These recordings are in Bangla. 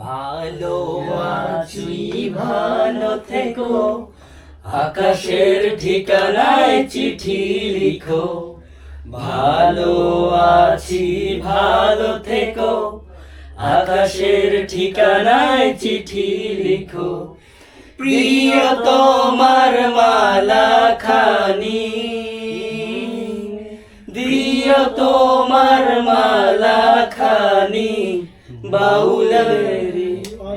ভালো আছি, ভালো থেকো। আকাশের ঠিকানায় চিঠি লিখো। ভালো আছি, ভালো থেকো। আকাশের ঠিকানায় চিঠি লিখো। প্রিয় তোমার মালা খানি। দিও তোমার মালা খানি। বাউলের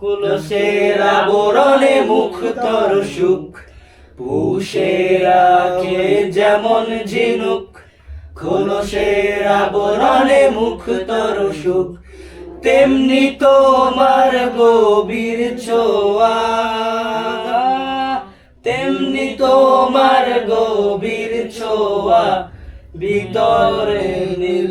কুলসের আবরণে মুখ তর সুখ পুষে রাখে যেমন ঝিনুক খোলসের আবরণে মুখ তর সুখ, তেমনি তোমার গভীর ছোঁয়া, তেমনি তোমার গভীর ছোঁয়া, ভিতরে নীল